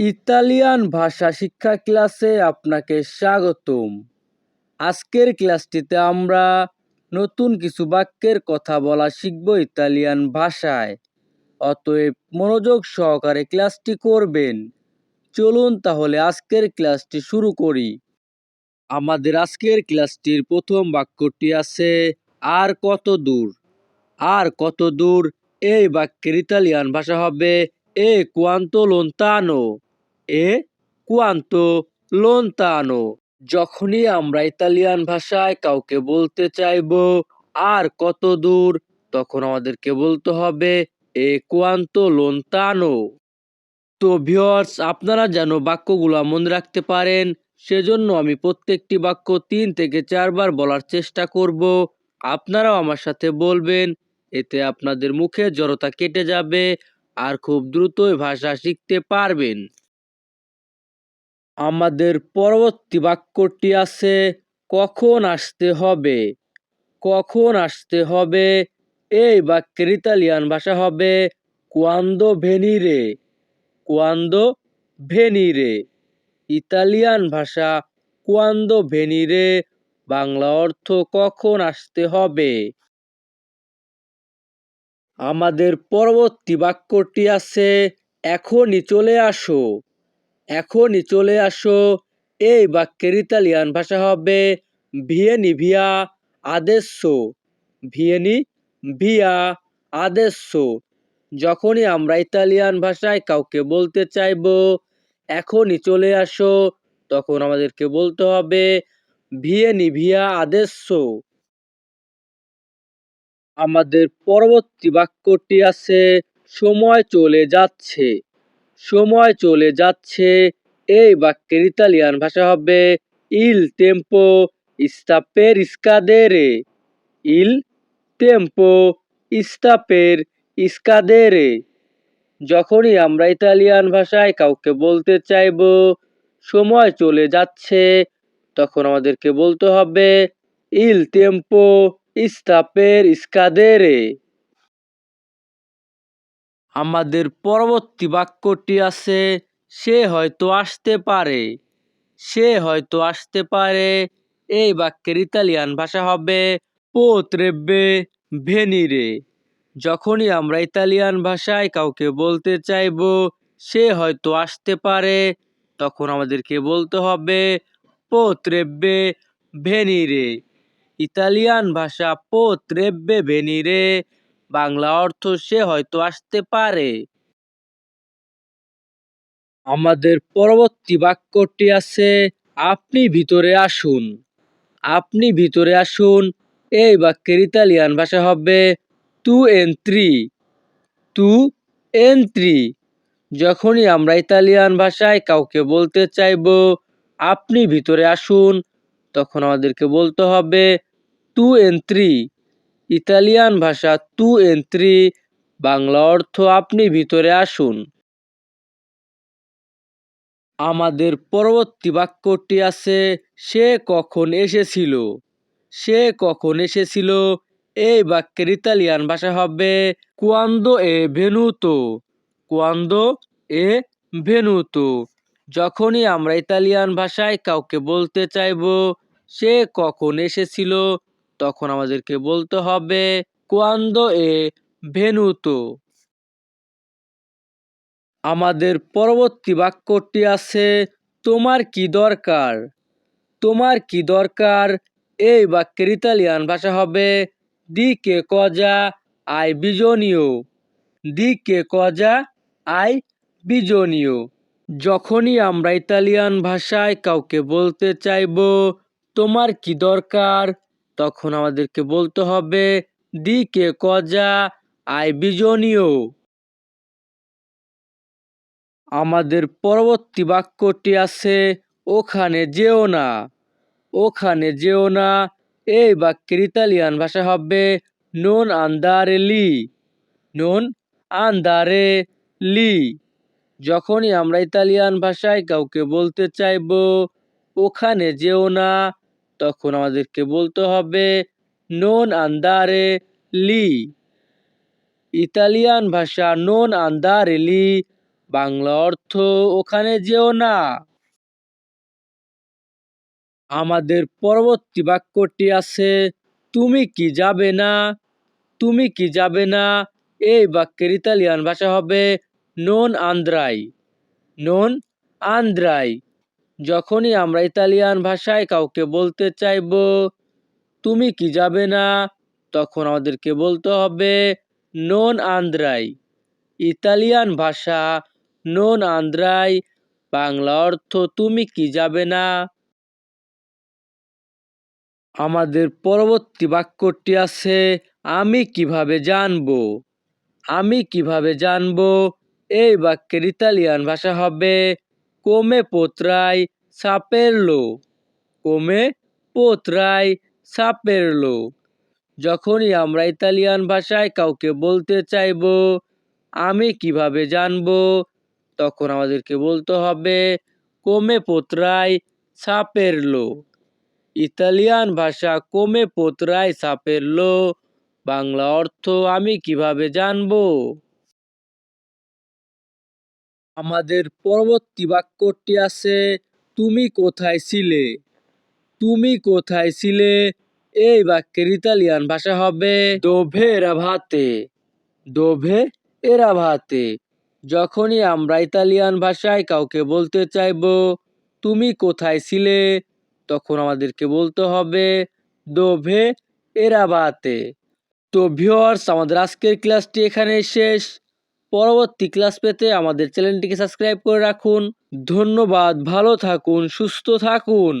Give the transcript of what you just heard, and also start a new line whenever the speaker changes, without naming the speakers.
Italian ভাষা শিক্ষা ক্লাসে আপনাকে স্বাগতম। আজকের ক্লাসটিতে আমরা নতুন কিছু বাক্যের কথা বলা শিখব ইতালিয়ান ভাষায়। অতএব মনোযোগ সহকারে ক্লাসটি করবেন। চলুন তাহলে আজকের ক্লাসটি শুরু করি। আমাদের আজকের ক্লাসটির প্রথম বাক্যটি আছে, আর কত দূর? আর কত দূর? এই বাক্যের ইতালিয়ান ভাষা হবে, এ কোয়ান্তো লোন্তানো এ কোয়ান্তো লোন্তানো। যখনই আমরা ইতালিয়ান ভাষায় কাউকে বলতে চাইব, আর কত দূর? তখন আমাদেরকে বলতে হবে, এ কোয়ান্তো লোন্তানো। তো ভিওয়ার্স আপনারা যেন বাক্যগুলো মনে রাখতে পারেন, সেজন্য আমি প্রত্যেকটি বাক্য তিন থেকে চারবার বলার চেষ্টা করব। আপনারাও আমার সাথে বলবেন, এতে আপনাদের মুখে জড়তা কেটে যাবে আর খুব দ্রুতই ভাষা শিখতে পারবেন। আমাদের পরবর্তী বাক্যটি আছে, কখন আসতে হবে? কখন আসতে হবে? এই বাক্যের ইতালিয়ান ভাষা হবে কোয়ান্দো ভেনিরে কোয়ান্দো ভেনিরে ইতালিয়ান ভাষা কোয়ান্দো ভেনিরে বাংলা অর্থ, কখন আসতে হবে? আমাদের পরবর্তী বাক্যটি আছে, এখনই চলে আসো। এখনই চলে আসো। এই বাক্যের ইতালিয়ান ভাষা হবে ভিয়েনি ভিয়া আদেশো ভিয়েনি ভিয়া আদেশো যখনই আমরা ইতালিয়ান ভাষায় কাউকে বলতে চাইব, এখনই চলে আসো। তখন আমাদেরকে বলতে হবে ভিয়েনি ভিয়া আদেশো আমাদের পরবর্তী বাক্যটি আছে, সময় চলে যাচ্ছে। সময় চলে যাচ্ছে। এই বাক্যের ইতালিয়ান ভাষা হবে ইল টেম্পো স্তাপের স্কাদেরে ইল টেম্পো স্তাপের স্কাদেরে যখনই আমরা ইতালিয়ান ভাষায় কাউকে বলতে চাইব, সময় চলে যাচ্ছে, তখন আমাদেরকে বলতে হবে ইল টেম্পো স্তাপের স্কাদেরে আমাদের পরবর্তী বাক্যটি আছে, সে হয়তো আসতে পারে, সে হয়তো আসতে পারে। এই বাক্যের ইতালিয়ান ভাষা হবে, পোত্রেব্বে ভেনিরে। যখনই আমরা ইতালিয়ান ভাষায় কাউকে বলতে চাইব, সে হয়তো আসতে পারে, তখন আমাদেরকে বলতে হবে, পোত্রেব্বে ভেনিরে। ইতালিয়ান ভাষা, পোত্রেব্বে ভেনিরে। বাংলা অর্থ সে হয়তো আসতে পারে। আমাদের পরবর্তী বাক্যটি আছে, আপনি ভিতরে আসুন। আপনি ভিতরে আসুন। এই বাক্যের ইতালিয়ান ভাষা হবে তু এন্ত্রি তু এন্ত্রি যখনই আমরা ইতালিয়ান ভাষায় কাউকে বলতে চাইব, আপনি ভিতরে আসুন, তখন আমাদেরকে বলতে হবে তু এন্ত্রি ইতালিয়ান ভাষা তু এন্ত্রি বাংলা অর্থ আপনি ভিতরে আসুন। আমাদের পরবর্তী বাক্যটি আছে, সে কখন এসেছিল? সে কখন এসেছিল? এই বাক্যের ইতালিয়ান ভাষা হবে, কুয়ান্দো এ ভেনুতো? কুয়ান্দো এ ভেনুতো? যখনই আমরা ইতালিয়ান ভাষায় কাউকে বলতে চাইব, সে কখন এসেছিল? তখন আমাদেরকে বলতে হবে, কোয়ান্দো এ ভেনুতো আমাদের পরবর্তী বাক্যটি আছে, তোমার কি দরকার? তোমার কি দরকার? এই বাক্যের ইতালিয়ান ভাষা হবে দিকে কজা আই বিজনীয় দিকে কজা আই বিজনীয় যখনই আমরা ইতালিয়ান ভাষায় কাউকে বলতে চাইব, তোমার কি দরকার? তখন আমাদেরকে বলতে হবে দিকে কজা, আই বিজনীয় আমাদের পরবর্তী বাক্যটি আছে, ওখানে যেও না। ওখানে যেও না। এই বাক্যের ইতালিয়ান ভাষা হবে নন আন্দারে লি নন আন্দারে লি যখনই আমরা ইতালিয়ান ভাষায় কাউকে বলতে চাইব, ওখানে যেও না। তখন আমাদেরকে বলতে হবে, নন আন্দারে লি। ইতালিয়ান ভাষা, নন আন্দারে লি। বাংলা অর্থ, ওখানে যেও না। আমাদের পরবর্তী বাক্যটি আছে, তুমি কি যাবে না? তুমি কি যাবে না? এই বাক্যের ইতালিয়ান ভাষা হবে, নন আন্দ্রাই। নন আন্দ্রাই। যখনই আমরা ইতালিয়ান ভাষায় কাউকে বলতে চাইব, তুমি কি যাবে না? তখন আমাদেরকে বলতে হবে নন আন্দ্রাই ইতালিয়ান ভাষা নন আন্দ্রাই বাংলা অর্থ, তুমি কি যাবে না? আমাদের পরবর্তী বাক্যটি আছে, আমি কীভাবে জানব? আমি কীভাবে জানব? এই বাক্যের ইতালিয়ান ভাষা হবে কোমে পোত্রাই সাপেরলো কোমে পোত্রাই সাপেরলো যখনই আমরা ইতালিয়ান ভাষায় কাউকে বলতে চাইব, আমি কীভাবে জানব? তখন আমাদেরকে বলতে হবে, কোমে পোত্রাই সাপেরলো ইতালিয়ান ভাষা কোমে পোত্রাই সাপেরলো বাংলা অর্থ আমি কীভাবে জানব? আমাদের পরবর্তী বাক্যটি আছে, তুমি কোথায় ছিলে? তুমি কোথায় ছিলে? এই বাক্যের ইতালিয়ান ভাষা হবে দোভে এরাভাতে দোভে এরাভাতে। যখনই আমরা ইতালিয়ান ভাষায় কাউকে বলতে চাইব, তুমি কোথায় ছিলে? তখন আমাদেরকে বলতে হবে দোভে এরাভাতে। তো ভিওয়ার্স আমাদের আজকের ক্লাসটি এখানে শেষ। পরবর্তী ক্লাস পেতে আমাদের চ্যানেলটিকে সাবস্ক্রাইব করে রাখুন। ধন্যবাদ ভালো থাকুন সুস্থ থাকুন।